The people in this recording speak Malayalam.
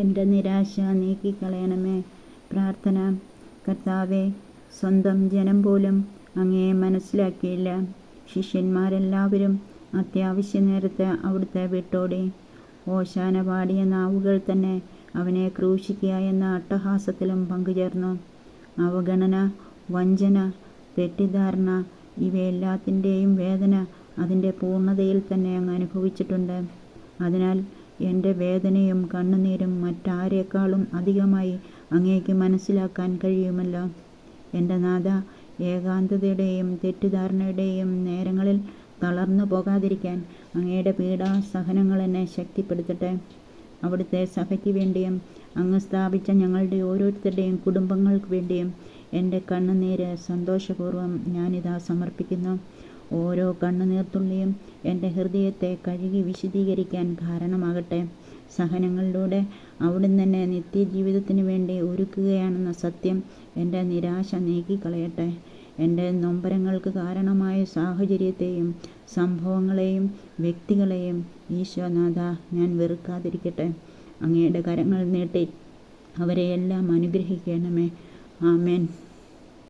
എന്റെ നിരാശ നീക്കിക്കളയണമേ. പ്രാർത്ഥന. കർത്താവെ സ്വന്തം ജനം പോലും അങ്ങയെ മനസ്സിലാക്കിയില്ല. ശിഷ്യന്മാരെല്ലാവരും അത്യാവശ്യ നേരത്ത് അവിടുത്തെ വിട്ടോടി. ഓശാന പാടിയ നാവുകൾ തന്നെ അവനെ ക്രൂശിക്കുക എന്ന അട്ടഹാസത്തിലും പങ്കുചേർന്നു. അവഗണന വഞ്ചന തെറ്റിദ്ധാരണ ഇവയെല്ലാത്തിന്റെയും വേദന അതിന്റെ പൂർണതയിൽ തന്നെ അങ്ങ് അനുഭവിച്ചിട്ടുണ്ട്. അതിനാൽ എന്റെ വേദനയും കണ്ണുനീരും മറ്റാരേക്കാളും അധികമായി അങ്ങേക്ക് മനസ്സിലാക്കാൻ കഴിയുമല്ലോ? എന്റെ നാഥ ഏകാന്തതയുടെയും തെറ്റിദ്ധാരണയുടെയും നേരങ്ങളിൽ തളർന്നു പോകാതിരിക്കാൻ അങ്ങയുടെ പീഡാസഹനങ്ങൾ എന്നെ ശക്തിപ്പെടുത്തട്ടെ. അവിടുത്തെ സഭയ്ക്ക് വേണ്ടിയും അങ്ങ് സ്ഥാപിച്ച ഞങ്ങളുടെ ഓരോരുത്തരുടെയും കുടുംബങ്ങൾക്ക് വേണ്ടിയും എന്റെ കണ്ണുനീര് സന്തോഷപൂർവം ഞാനിതാ സമർപ്പിക്കുന്നു. ഓരോ കണ്ണുനീർത്തുള്ളിയും എന്റെ ഹൃദയത്തെ കഴുകി വിശദീകരിക്കാൻ കാരണമാകട്ടെ. സഹനങ്ങളിലൂടെ അവിടുന്ന് തന്നെ നിത്യജീവിതത്തിന് വേണ്ടി ഒരുക്കുകയാണെന്ന സത്യം എന്റെ നിരാശ നീക്കിക്കളയട്ടെ. എന്റെ നൊമ്പരങ്ങൾക്ക് കാരണമായ സാഹചര്യത്തെയും സംഭവങ്ങളെയും വ്യക്തികളെയും ഈശോനാഥ ഞാൻ വെറുക്കാതിരിക്കട്ടെ. അങ്ങയുടെ കരങ്ങൾ നീട്ടി അവരെയെല്ലാം അനുഗ്രഹിക്കണമേ. Amen.